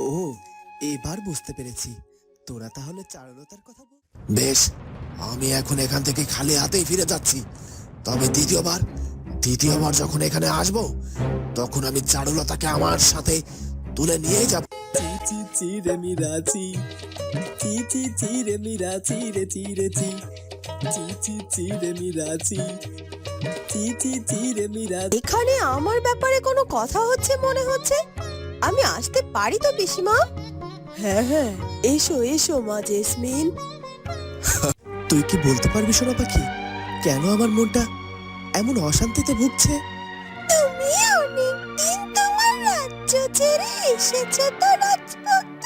ও এবার বুঝতে পেরেছি। তোরা তাহলে চারুলতার কথা বল। বেশ আমি এখন এখান থেকে খালি হাতেই ফিরে যাচ্ছি। তবে দ্বিতীয়বার দ্বিতীয়বার যখন এখানে আসব তখন আমি চারুলতাকে আমার সাথে তুলে নিয়ে যাব। চি চি চি রে মিরাচি চি। চি চি রে মিরাচি রে চি রে চি। চি চি চি রে মিরাচি চি। চি চি রে মিরাচি এখানে আমার ব্যাপারে কোনো কথা হচ্ছে মনে হচ্ছে? আমি আসতে পারি তো পিসিমা? হ্যাঁ হ্যাঁ এসো এসো মা জেসমিন। তুই কি বলতে পারবি সোনা পাখি? কেন আমার মনটা এমন অশান্তিতে ভুগছে? তুমি অনেকদিন তোমার রাজ্য ছেড়ে এসেছ তো রাজপুত্র।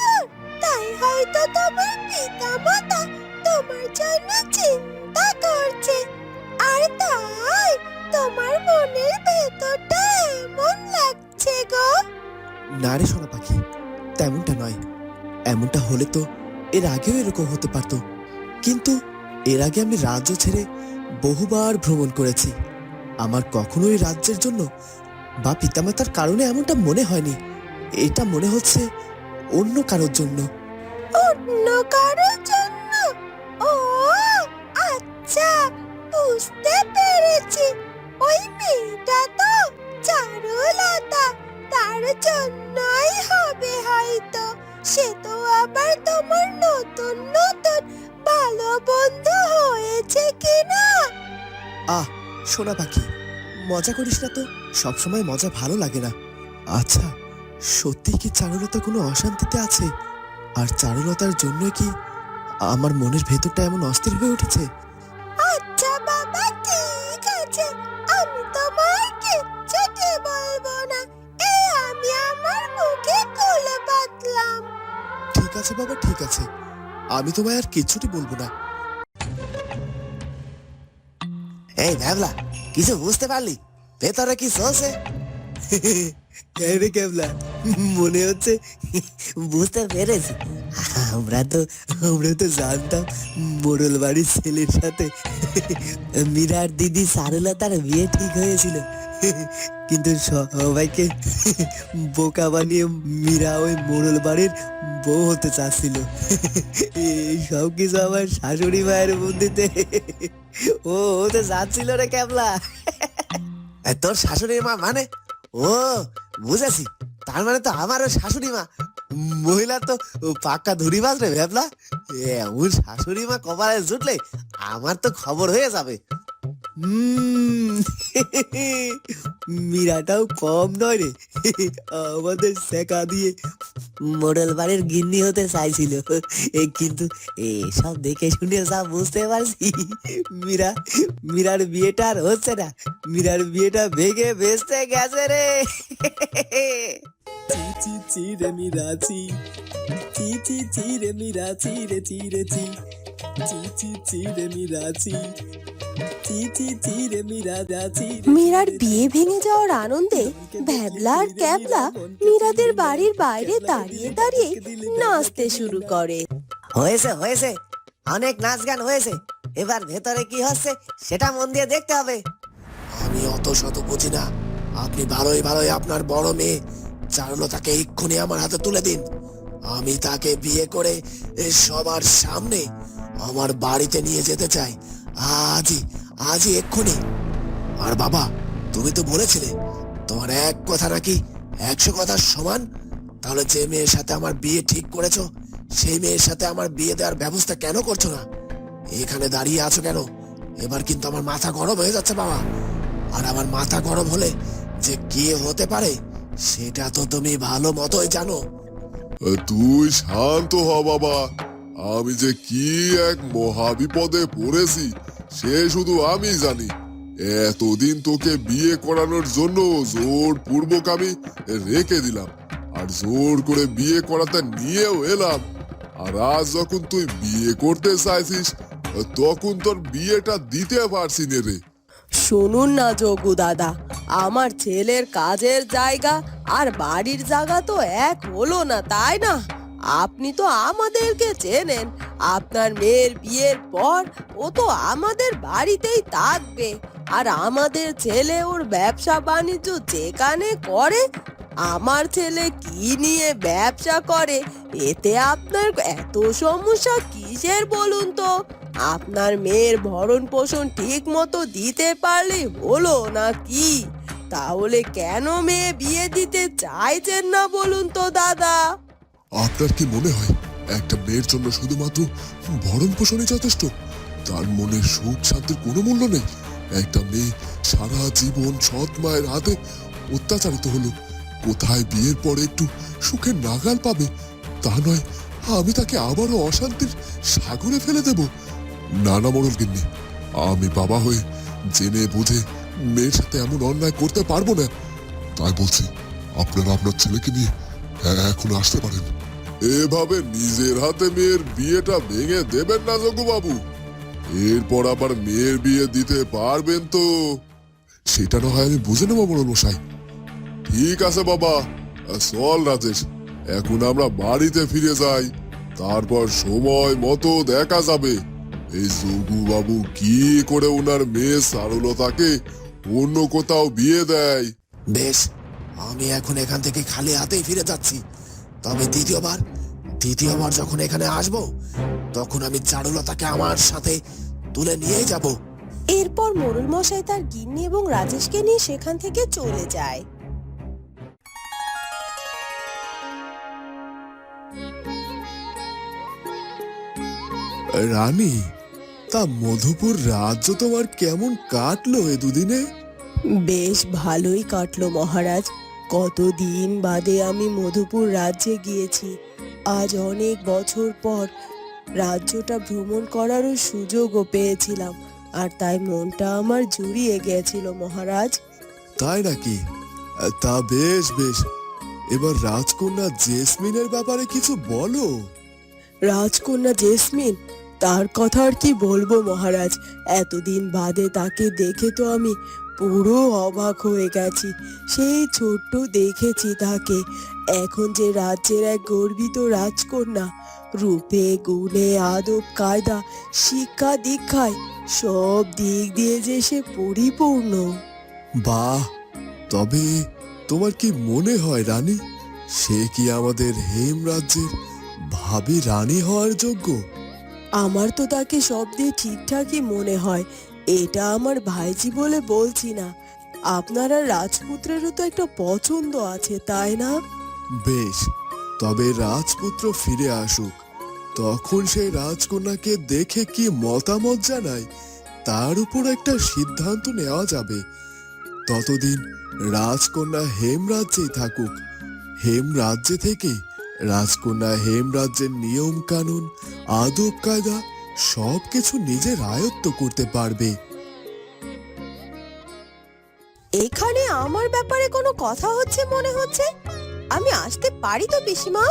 তাই হয়তো তোমার পিতামাতা তোমার জন্য চিন্তা করছে। আর তাই তোমার মনের ভেতরটা এমন লাগছে গো। না রে সোনা পাখি তেমনটা নয়। এমনটা হলে তো এর আগেও এরকম হতে পারতো। কিন্তু এর আগে আমি রাজ্য ছেড়ে বহুবার ভ্রমণ করেছি। আমার কখনোই রাজ্যের জন্য বা পিতামাতার কারণে এমনটা মনে হয়নি। এটা মনে হচ্ছে অন্য কারোর জন্য। অন্য কারোর জন্য? ও আচ্ছা বুঝতে পেরেছি। ওই মেয়েটা তো চারুলতা। তার জন্যই হবে হয়তো। সে তো আবার তোমার নতুন নতুন ভালো বন্ধু হয়েছে কিনা? আহ সোনা পাখি, মজা করিস না তো? সবসময় মজা ভালো লাগে না। আচ্ছা সত্যি কি চারুলতা কোনো অশান্তিতে আছে? আর চারুলতার জন্য কি আমার মনের ভেতরটা এমন অস্থির হয়ে উঠেছে? আছে বাবা ঠিক আছে। আমি তোমায় আর কিচ্ছুটি বলব না। এই ভ্যাবলা, কিছু বুঝতে পারলি? ভেতরে কি চলছে মনে হচ্ছে বুঝতে পেরেছি। আমরা তো আমরা তো জানতাম মোড়ল বাড়ির ছেলের সাথে মীরার দিদি সারুলতার বিয়ে ঠিক হয়েছিল। কিন্তু সবাইকে বোকা বানিয়ে মীরা ওই মোড়ল বাড়ির বউ হতে চাচ্ছিল। সব কিছু আমার শাশুড়ি মায়ের বুদ্ধিতে। ও হতে চাচ্ছিল রে ক্যাবলা। তোর শাশুড়ি মা মানে? ও, বুঝেছি। তার মানে তো আমারও শাশুড়ি মা। মহিলা তো পাক্কা ধুরি বাজ রে এমন শাশুড়ি মা কপালে জুটলে আমার তো খবর হয়ে যাবে। মীরাটাও কম নয় রে। আমাদের শেখা দিয়ে মোড়ল বাড়ির গিন্নি হতে চাইছিল। কিন্তু এসব দেখে শুনে সব বুঝতে পারছি। মীরা, মীরার বিয়েটা আর হচ্ছে না। মীরার বিয়েটা ভেঙে বেসতে গেছে রে। চি চি রে মীরাচি চি। চি চি রে মীরাচি রে চি রে চি। চি চি চি রে চি। মীরার বিয়ে ভেঙে যাওয়ার আনন্দে ভ্যাবলা আর ক্যাবলা মীরাদের বাড়ির বাইরে দাঁড়িয়ে দাঁড়িয়ে নাচতে শুরু করে। হয়েছে হয়েছে। অনেক নাচ গান হয়েছে। এবার ভেতরে কি হচ্ছে সেটা মন দিয়ে দেখতে হবে। আমি অত শত বুঝি না। আপনি ভালোই ভালোই আপনার বড় মেয়ে। চারুলতাকে এক্ষুনি আমার হাতে তুলে দিন। আমি তাকে বিয়ে করে সবার সামনে আমার বাড়িতে নিয়ে যেতে চাই। আজই আজই এক্ষুনি। আর বাবা, তুমি তো বলেছিলে, তোমার এক কথা নাকি একশো কথার সমান? তাহলে যে মেয়ের সাথে আমার বিয়ে ঠিক করেছ, সেই মেয়ের সাথে আমার বিয়ে দেওয়ার ব্যবস্থা কেন করছ না? এখানে দাঁড়িয়ে আছো কেন? এবার কিন্তু আমার মাথা গরম হয়ে যাচ্ছে, বাবা। আর আমার মাথা গরম হলে যে কে হতে পারে, সেটা তো তুমি ভালো মতোই জানো। তুই শান্ত হ, বাবা। আমি যে কি এক মহাবিপদে পড়েছি, সে শুধু আমি জানি। এতদিন তোকে বিয়ে করানোর জন্য জোর পূর্বক আমি রেখে দিলাম, আর জোর করে বিয়ে করাতে নিয়েও এলাম। আর আজ যখন তুই বিয়ে করতে চাইছিস, তখন তোর বিয়েটা দিতে পারছি রে। শুনুন না, যোগু দাদা, আমার ছেলের কাজের জায়গা আর বাড়ির জায়গা তো এক হলো না, তাই না? আপনি তো আমাদেরকে চেনেন। আপনার মেয়ের বিয়ের পর ও তো আমাদের বাড়িতেই থাকবে। আর আমাদের ছেলে ওর ব্যবসা বাণিজ্য যেখানে করে, আমার ছেলে কি নিয়ে ব্যবসা করে? এতে আপনার এত সমস্যা কিসের বলুন তো? আপনার মেয়ের ভরণ পোষণ ঠিক মতো দিতে পারলে হলো না কি? তাহলে কেন মেয়ে বিয়ে দিতে চাইছেন না বলুন তো, দাদা? আপনার কি মনে হয় একটা মেয়ের জন্য শুধুমাত্র ভরণ পোষণই যথেষ্ট? তার মনে সুখ শান্তির কোনো মূল্য নেই। একটা মেয়ে সারা জীবন সৎ মায়ের হাতে অত্যাচারিত হলো। কোথায় বিয়ের পরে একটু সুখের নাগাল পাবে? তা নয়, আমি তাকে আবারও অশান্তির সাগরে ফেলে দেব। নানা মোড়ল গিন্নি, আমি বাবা হয়ে জেনে বুঝে মেয়ের সাথে এমন অন্যায় করতে পারব না। তাই বলছি, আপনারা আপনার ছেলেকে নিয়ে এখন আসতে পারেন। এভাবে নিজের হাতে মেয়ের বিয়েটা ভেঙে দেবেন না বাবু এরপর আবার মেয়ের বিয়ে দিতে পারবেন তো? সেটা না হয় আমি বুঝে নেব বড় মশাই। ঠিক আছে বাবা, চল রাজেশ, এখন আমরা বাড়িতে ফিরে যাই। তারপর সময় মতো দেখা যাবে। এই বাবু কি করে ওনার মেয়ে সারুলতাকে অন্য কোথাও বিয়ে দেয়। বেশ আমি এখন এখান থেকে খালি হাতেই ফিরে যাচ্ছি। তবে দ্বিতীয়বার দ্বিতীয়বার যখন এখানে আসব তখন আমি চারুলতাকে আমার সাথে তুলে নিয়ে যাব। এরপর মোরল মশাই তার গিন্নি এবং রাজেশকে নিয়ে সেখান থেকে চলে যায়। রানী তা মধুপুর রাজ্য তোমার কেমন কাটলো এ দুদিনে? বেশ ভালোই কাটলো মহারাজ। কতদিন বাদে আমি মধুপুর রাজ্যে গিয়েছি। আজ অনেক বছর পর রাজ্যটা ভ্রমণ করারও সুযোগও পেয়েছিলাম। আর তাই মনটা আমার জুড়িয়ে গেছিল মহারাজ। তাই নাকি? তা বেশ বেশ। এবার রাজকন্যা জেসমিনের ব্যাপারে কিছু বলো। রাজকন্যা জেসমিন? তার কথা আর কি বলব, মহারাজ? এতদিন বাদে তাকে দেখে তো আমি পুরো অবাক হয়ে গেছি। সেই ছোট্ট দেখেছি তাকে। এখন যে রাজ্যের এক গর্বিত রাজকন্যা, রূপে, গুণে, আদব, কায়দা, শিক্ষা, দীক্ষায় সব দিক দিয়ে যে সে পরিপূর্ণ। বাহ! তবে তোমার কি মনে হয় রানী? সে কি আমাদের হেম রাজ্যের ভাবি রানী হওয়ার যোগ্য? আমার তো তাকে সব দিয়ে ঠিকঠাকই মনে হয়। এটা আমার ভাইজি বলে বলছি না। আপনারা রাজপুত্রেরও তো একটা পছন্দ আছে, তাই না? বেশ, তবে রাজপুত্র ফিরে আসুক। তখন সেই রাজকন্যাকে দেখে কি মতামত জানায় তার উপর একটা সিদ্ধান্ত নেওয়া যাবে। ততদিন রাজকন্যা হেম রাজ্যেই থাকুক। হেম রাজ্যে থেকে রাজকন্যা হেম রাজ্যের নিয়ম কানুন আদব কায়দা সবকিছু নিজের আয়ত্ত করতে পারবে। এখানে আমার ব্যাপারে কোনো কথা হচ্ছে মনে হচ্ছে? আমি আসতে পারি তো পিসিমা?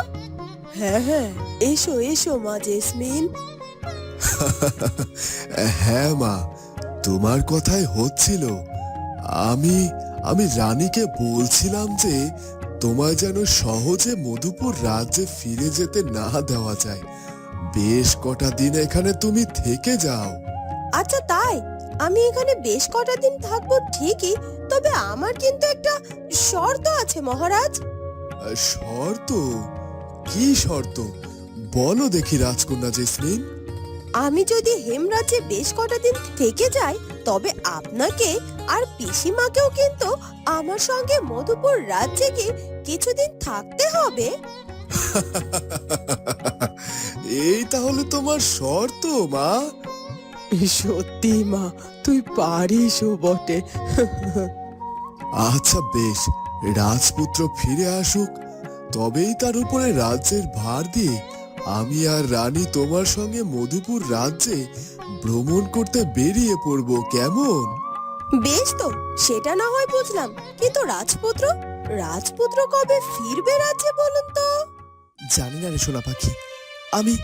হ্যাঁ হ্যাঁ এসো এসো মা জেসমিন। হ্যাঁ মা তোমার কথাই হচ্ছিল। আমি আমি রানীকে বলছিলাম যে তোমায় যেন সহজে মধুপুর রাজ্যে ফিরে যেতে না দেওয়া যায়। বেশ কটা দিন এখানে তুমি থেকে যাও। আচ্ছা তাই? আমি এখানে বেশ কটা দিন থাকব ঠিকই তবে আমার কিন্তু একটা শর্ত আছে মহারাজ। শর্ত? কি শর্ত? বলো দেখি রাজকন্যা জেসমিন। আমি যদি হেমরাজে বেশ কটা দিন থেকে যাই তবে আপনাকে আর পিসিমাকেও কিন্তু আমার সঙ্গে মধুপুর রাজ্যে গিয়ে কিছুদিন থাকতে হবে? এই তাহলে তোমার শর্ত মা। সত্যি মা তুই পারিস ও বটে। আচ্ছা বেশ রাজপুত্র ফিরে আসুক। তবেই তার উপরে রাজ্যের ভার দিয়ে আমি আর রানী তোমার সঙ্গে মধুপুর রাজ্যে ভ্রমণ করতে বেরিয়ে পড়ব কেমন? বেশ তো সেটা না হয় বুঝলাম। কিন্তু রাজপুত্র? রাজপুত্র কবে ফিরবে রাজ্যে বলুন তো? জানি না রে সোনা পাখি। আমি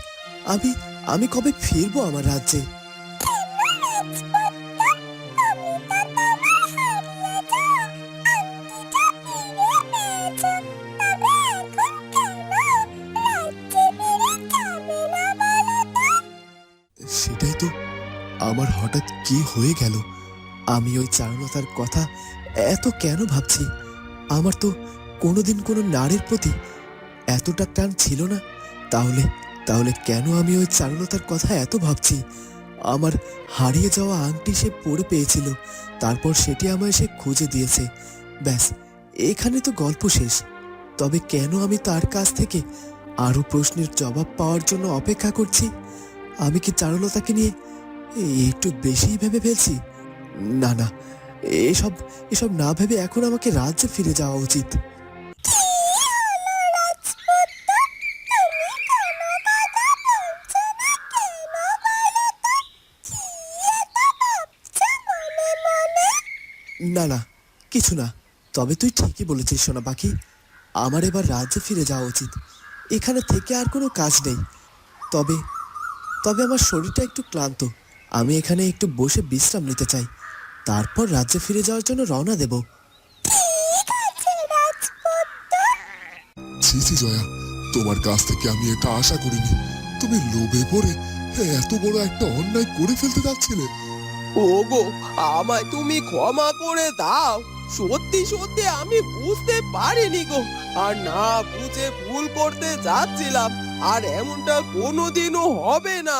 আমি আমি কবে ফিরবো আমার রাজ্যে? হঠাৎ কি হয়ে গেল? আমি ওই চারুলতার কথা এত কেন ভাবছি? আমার তো কোনোদিন কোনো নারীর প্রতি এতটা টান ছিল না। তাহলে তাহলে কেন আমি ওই চারুলতার কথা এত ভাবছি? আমার হারিয়ে যাওয়া আংটি সে পড়ে পেয়েছিল, তারপর সেটি আমায় সে খুঁজে দিয়েছে। ব্যাস, এখানে তো গল্প শেষ। তবে কেন আমি তার কাছ থেকে আরও প্রশ্নের জবাব পাওয়ার জন্য অপেক্ষা করছি? আমি কি চারুলতাকে নিয়ে একটু বেশিই ভেবে ফেলছি। না না, এসব এসব না ভেবে এখন আমাকে রাজ্যে ফিরে যাওয়া উচিত। না না, কিছু না, তবে তুই ঠিকই বলেছিস সোনা পাখি, আমার এবার রাজ্যে ফিরে যাওয়া উচিত। এখানে থেকে আর কোনো কাজ নেই। তবে তবে আমার শরীরটা একটু ক্লান্ত। আমি এখানে একটু বসে বিশ্রাম নিতে চাই। তারপর রাজ্যে ফিরে যাওয়ার জন্য রওনা দেব। ছি ছি জয়া তোমার কাছ থেকে আমি এটা আশা করিনি। তুমি লোভে পড়ে এত বড় একটা অন্যায় করে ফেলতে যাচ্ছিলে। ওগো আমায় তুমি ক্ষমা করে দাও। সত্যি সত্যি আমি বুঝতে পারিনি গো। আর না বুঝে ভুল করতে যাচ্ছিলাম। আর এমনটা কোনোদিনও হবে না।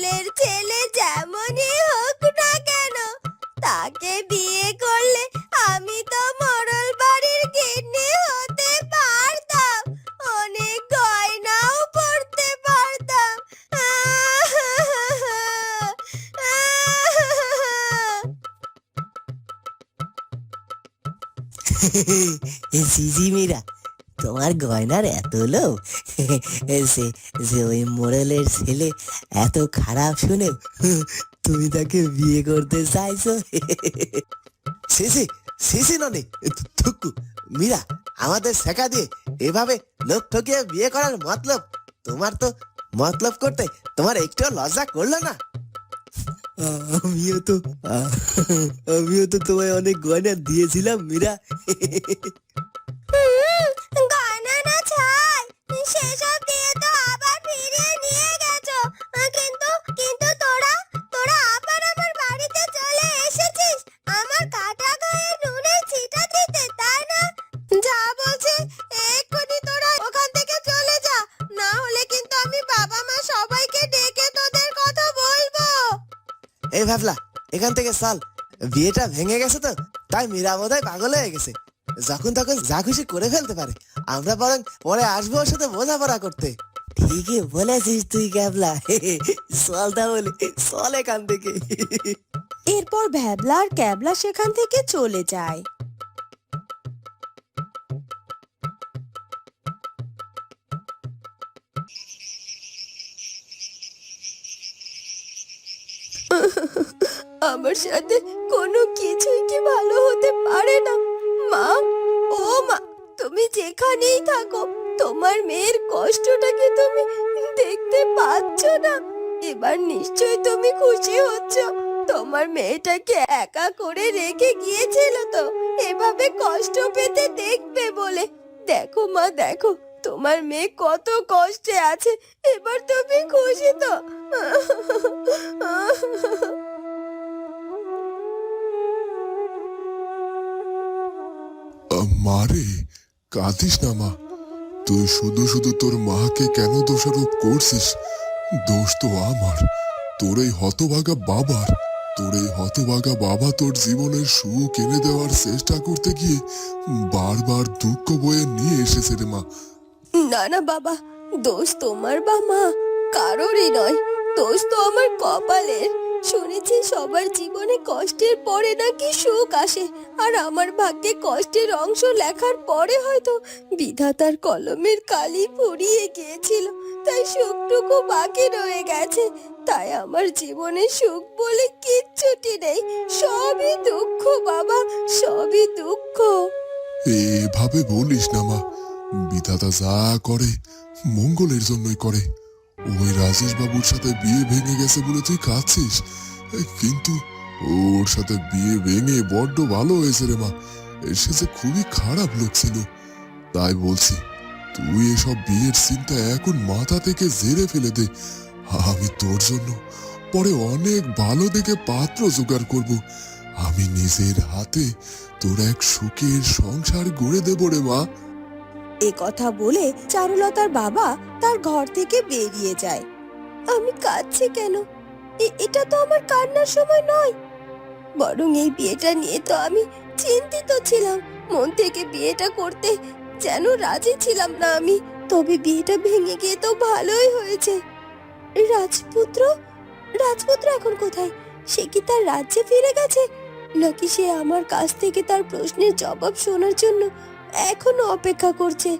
মোড়লের ছেলে যেমনই হোক না কেন, তাকে বিয়ে করলে আমি তো মোড়ল বাড়ির গিন্নি হতে পারতাম, অনেক গয়নাও পড়তে পারতাম। জিজি মীরা তোমার গয়নার এত লোভ? সে যে ওই মোড়লের ছেলে এত খারাপ শুনে তুমি তাকে বিয়ে করতে চাইছো? শেষে শেষে ননে থুকু মীরা আমাদের শেখা দিয়ে এভাবে লোক ঠকিয়ে বিয়ে করার মতলব তোমার তো মতলব করতে তোমার একটু লজ্জা করল না। আমিও তো আমিও তো তোমায় অনেক গয়না দিয়েছিলাম মীরা। ডেকে তোদের কথা বলব। এই ভাবলা, এখান থেকে চল। বিয়েটা ভেঙে গেছে তো, তাই মীরা বোধহয় পাগল হয়ে গেছে। যখন তখন যা খুশি করে ফেলতে পারে। আমরা বরং পরে আসব ওর সাথে বোঝাপড়া করতে। ঠিকই বলেছিস তুই ক্যাবলা। চল তাহলে চল এখান থেকে। এরপর ভ্যাবলা আর ক্যাবলা সেখান থেকে চলে যায়। আমার সাথে কোনো কিছুই কি ভালো হতে পারে না? মা ও মা তুমি যেখানেই থাকো, তোমার মেয়ের কষ্টটাকে তুমি দেখতে পাচ্ছ না। এবার নিশ্চয়ই তুমি খুশি হচ্ছ। তোমার মেয়েটাকে একা করে রেখে গিয়েছিল তো, এভাবে কষ্ট পেতে দেখবে বলে। দেখো মা, দেখো, তোমার মেয়ে কত কষ্টে আছে, এবার তুমি খুশি তো। মারে কাঁদিস না, মা। তুই শুধু শুধু তোর মাকে কেন দোষারোপ করছিস? দোষ তো আমার। তোর এই হতভাগা বাবার, তোর এই হতভাগা বাবা তোর জীবনের সুখ এনে দেওয়ার চেষ্টা করতে গিয়ে বারবার দুঃখ বয়ে নিয়ে এসেছে রে, মা। না না, বাবা, দোষ তোমার বা মা। কারোরই নয়। দোষ তো আমার কপালের। শুনেছি সবার জীবনে কষ্টের পরে নাকি সুখ আসে। আর আমার ভাগ্যে কষ্টের অংশ লেখার পরে হয়তো বিধাতার কলমের কালি ফুরিয়ে গিয়েছিল। তাই সুখটুকু বাকি রয়ে গেছে। তাই আমার জীবনে সুখ বলে কিচ্ছুটি নেই। সবই দুঃখ, বাবা, সবই দুঃখ। এভাবে বলিস না মা। বিধাতা যা করে, মঙ্গলের জন্যই করে। ওই রাজেশ বাবুর সাথে বিয়ে ভেঙে গেছে বলে তুই কাঁদছিস? কিন্তু ওর সাথে বিয়ে ভেঙে বড্ড ভালো হয়েছে রে মা। সে যে খুবই খারাপ লোক ছিল। তাই বলছি, তুই এসব বিয়ের চিন্তা এখন মাথা থেকে জেরে ফেলে দে। আমি তোর জন্য পরে অনেক ভালো দেখে পাত্র জোগাড় করব। আমি নিজের হাতে তোর এক সুখের সংসার গড়ে দেবো রে মা। এ কথা বলে চারুলতার বাবা তার ঘর থেকে বেরিয়ে যায়। আমি কাঁদছি কেন? এটা তো আমার কান্নার সময় নয়। বরং এই বিয়েটা নিয়ে তো আমি চিন্তিত ছিলাম। মন থেকে বিয়েটা করতে যেন রাজি ছিলাম না আমি, তবে বিয়েটা ভেঙে গিয়ে তো ভালোই হয়েছে। রাজপুত্র? রাজপুত্র এখন কোথায়? সে কি তার রাজ্যে ফিরে গেছে? নাকি সে আমার কাছ থেকে তার প্রশ্নের জবাব শোনার জন্য এখনও অপেক্ষা করছে।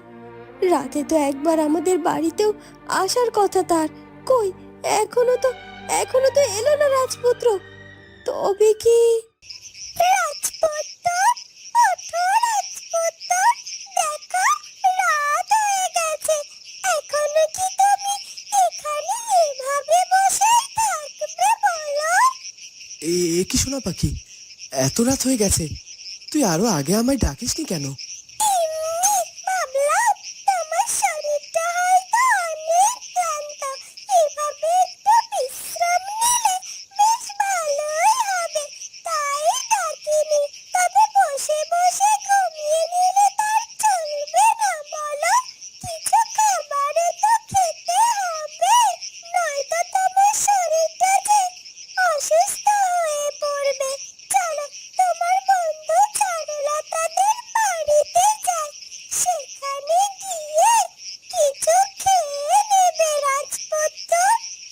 রাতে তো একবার আমাদের বাড়িতেও আসার কথা তার। কই এখনও তো এখনও তো এলো না রাজপুত্র। তবে কি? রাজপুত্র ওঠো রাজপুত্র দেখো রাত হয়ে গেছে। এখনও কি তুমি এখানে এভাবে বসে থাকবে বলো? এ এ কি শোনা পাখি? এত রাত হয়ে গেছে। তুই আরও আগে আমায় ডাকিসনি কেন?